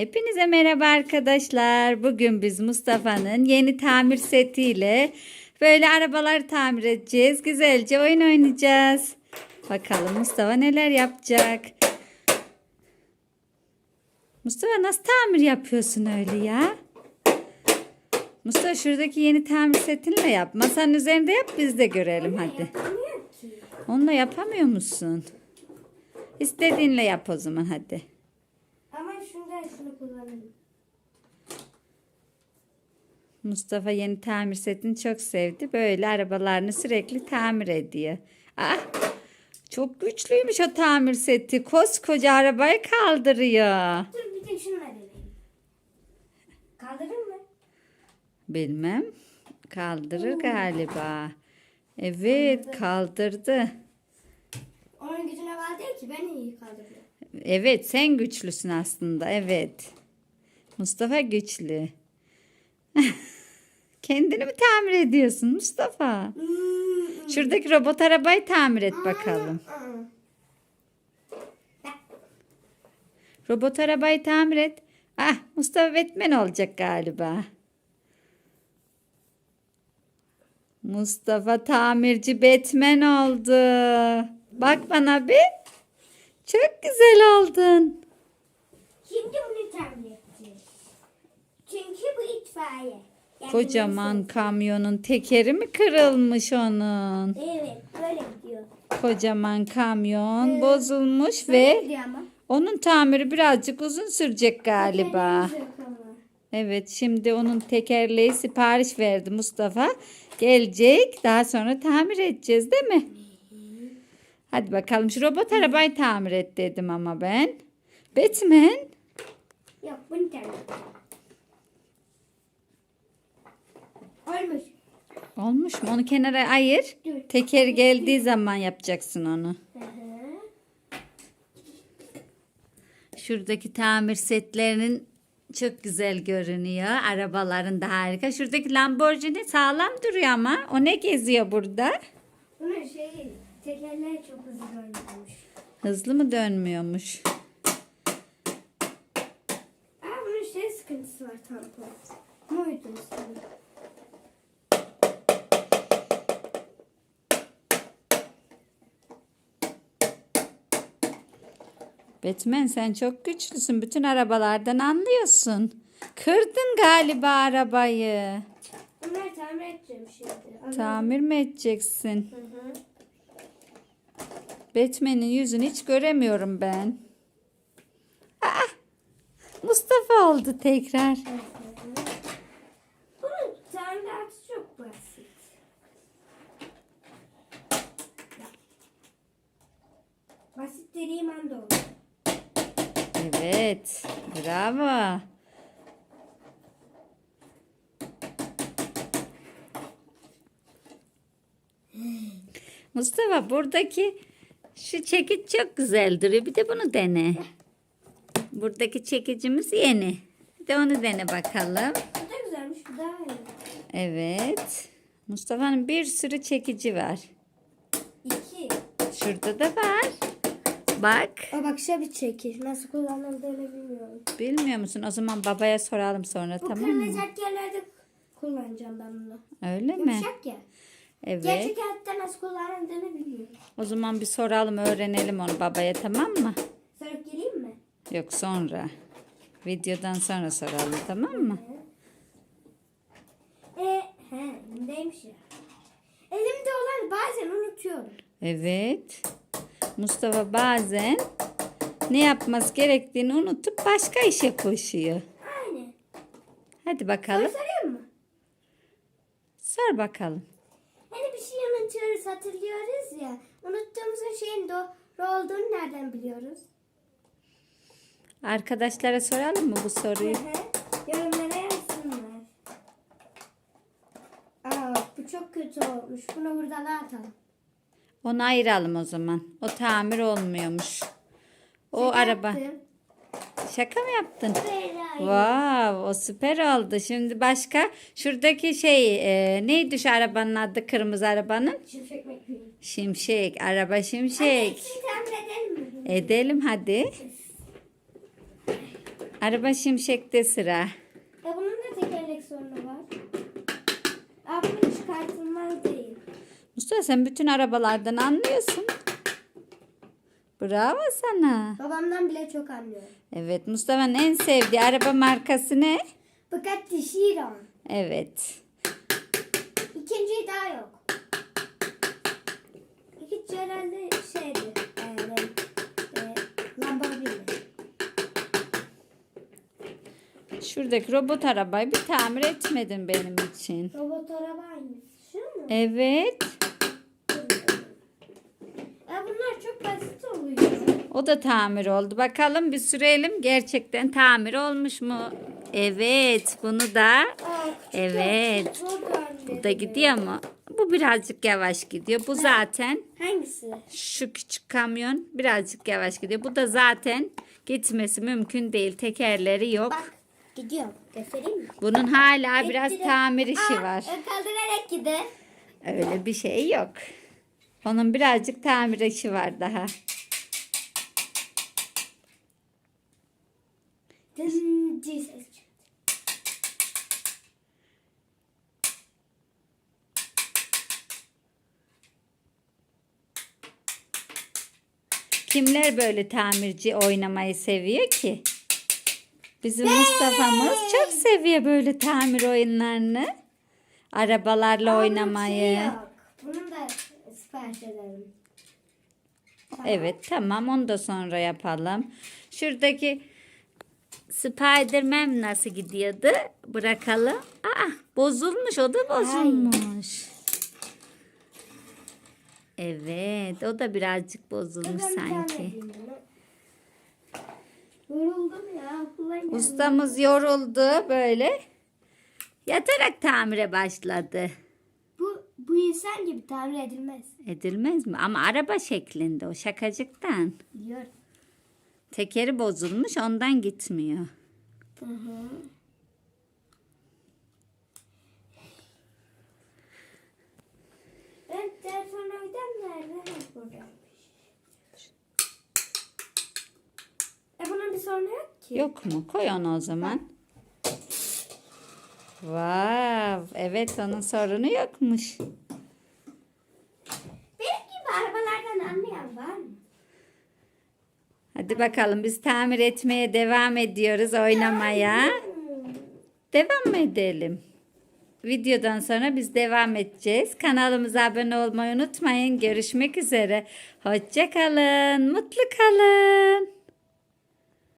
Hepinize merhaba arkadaşlar. Bugün biz Mustafa'nın yeni tamir setiyle böyle arabalar tamir edeceğiz. Güzelce oyun oynayacağız. Bakalım Mustafa neler yapacak. Mustafa nasıl tamir yapıyorsun öyle ya? Mustafa şuradaki yeni tamir setinle yap. Masanın üzerinde yap biz de görelim hadi. Onunla yapamıyor musun? İstediğinle yap o zaman hadi. Şunu kullanayım. Mustafa yeni tamir setini çok sevdi. Böyle arabalarını sürekli tamir ediyor. Ah, çok güçlüymüş o tamir seti. Koskoca arabayı kaldırıyor. Dur bir şununla deneyim. Kaldırır mı? Bilmem. Kaldırır galiba. Evet kaldırdı. Onun gücüne bağlı değil ki ben iyi kaldırıyorum. Evet sen güçlüsün aslında. Evet. Mustafa güçlü. Kendini mi tamir ediyorsun Mustafa? Şuradaki robot arabayı tamir et bakalım. Robot arabayı tamir et. Ah Mustafa Batman olacak galiba. Mustafa tamirci Batman oldu. Bak bana bir. Çok güzel oldun. Şimdi bunu tamir edeceğiz. Çünkü bu itfaiye. Yani Kocaman kamyonun tekeri mi kırılmış onun? Evet böyle gidiyor. Kocaman kamyon Evet. bozulmuş Böyle ve onun tamiri birazcık uzun sürecek galiba. Evet şimdi onun tekerleği sipariş verdi Mustafa. Gelecek daha sonra tamir edeceğiz değil mi? Hadi bakalım şu robot arabayı tamir et dedim ama ben. Batman Yok bunu tamir. Olmuş. olmuş mu? Onu kenara ayır. Dur. Teker geldiği zaman yapacaksın onu. Hı hı. Şuradaki tamir setlerinin çok güzel görünüyor. Arabaların da harika. Şuradaki Lamborghini sağlam duruyor ama. O ne geziyor burada? Bunun şeyi tekerleği çok hızlı dönüyormuş. Hızlı mı dönmüyormuş? Aa bunun şey sıkıntısı var tampon. Muydu üstünde? Batman sen çok güçlüsün. Bütün arabalardan anlıyorsun. Kırdın galiba arabayı. Bunları tamir edeceğim şimdi. Tamir mi edeceksin? Hı hı. Batman'in yüzünü hiç göremiyorum ben. Aa, Mustafa oldu tekrar. Bunun tamiratı çok basit. Basit dediğim anda olur. Evet. Bravo. Mustafa buradaki şu çekiç çok güzel duruyor. Bir de bunu dene. Buradaki çekicimiz yeni. Bir de onu dene bakalım. Bu da güzelmiş. Bu daha iyi. Evet. Mustafa'nın bir sürü çekici var. İki. Şurada da var. Bak. O bakışa bir çekir. Nasıl kullanıldığını bilmiyorum. Bilmiyor musun? O zaman babaya soralım sonra Bu tamam mı? kırılacak yerlerde kullanacağım ben bunu. Öyle mi? Yumuşak ya. Evet. Gerçek hayatta nasıl kullanıldığını bilmiyorum. O zaman bir soralım, öğrenelim onu babaya tamam mı? Sorup geleyim mi? Yok sonra. Videodan sonra soralım tamam mı? E, he, neymiş ya? Elimde olan bazen unutuyorum. Evet. Mustafa bazen ne yapması gerektiğini unutup başka işe koşuyor. Aynen. Hadi Soru bakalım. sorayım mı? Sor bakalım. Hani bir şey unutuyoruz hatırlıyoruz ya. Unuttuğumuzun şeyin doğru olduğunu nereden biliyoruz? Arkadaşlara soralım mı bu soruyu? Hı hı. Yorumlara yazsınlar. Aa bu çok kötü olmuş. Bunu buradan atalım. Onu ayıralım o zaman. O tamir olmuyormuş. O Şaka araba. yaptım. Şaka mı yaptın? Wow, o süper oldu. Şimdi başka şuradaki şey e, neydi şu arabanın adı kırmızı arabanın? Şimşek. Şimşek, araba şimşek. Tamir edelim mi? Edelim hadi. Araba şimşekte sıra. Ya bunun da tekerlek sorunu var. Aa bunun çıkartılmaz değil. Mustafa sen bütün arabalardan anlıyorsun. Bravo sana. Babamdan bile çok anlıyorum. Evet Mustafa'nın en sevdiği araba markası ne? Bugatti Chiron. Evet. İkinciyi daha yok. İkinci herhalde şeydi. Yani, e, Lamborghini. Şuradaki robot arabayı bir tamir etmedin benim için. Robot araba aynısı. Şu mu? Evet. Ya bunlar çok basit oluyor. O da tamir oldu. Bakalım bir sürelim. Gerçekten tamir olmuş mu? Evet. Bunu da Evet. bu da gidiyor mu? Bu birazcık yavaş gidiyor. Bu zaten Hangisi? şu küçük kamyon birazcık yavaş gidiyor. Bu da zaten gitmesi mümkün değil. Tekerleri yok. Bak gidiyor. Göstereyim mi? Bunun hala biraz tamir işi Aa, var. Kaldırarak gider. Öyle bir şey yok. Onun birazcık tamir işi var daha. Ses çıktı. Kimler böyle tamirci oynamayı seviyor ki? Bizim Mustafa'mız çok seviyor böyle tamir oyunlarını. Arabalarla bunun oynamayı. şeyi yok. Bunun da sipariş edelim. Evet tamam onu da sonra yapalım. Şuradaki Spiderman nasıl gidiyordu? Bırakalım. Aa bozulmuş o da bozulmuş. Evet o da birazcık bozulmuş sanki. Yoruldum ya. Ustamız yoruldu böyle. Yatarak tamire başladı. Bu, bu insan gibi tamir edilmez. Edilmez mi? Ama araba şeklinde o şakacıktan. Biliyorum. Tekeri bozulmuş ondan gitmiyor. Hı hı. Ben telefonumdan nerede? Ha, buradaymış. E bunun bir sorunu yok ki. Yok mu? Koy onu o zaman. Vav, evet onun sorunu yokmuş. Benim gibi arabalardan anlayan var mı? Hadi bakalım biz tamir etmeye devam ediyoruz oynamaya. Devam mı edelim? Videodan sonra biz devam edeceğiz. Kanalımıza abone olmayı unutmayın. Görüşmek üzere. Hoşça kalın. Mutlu kalın.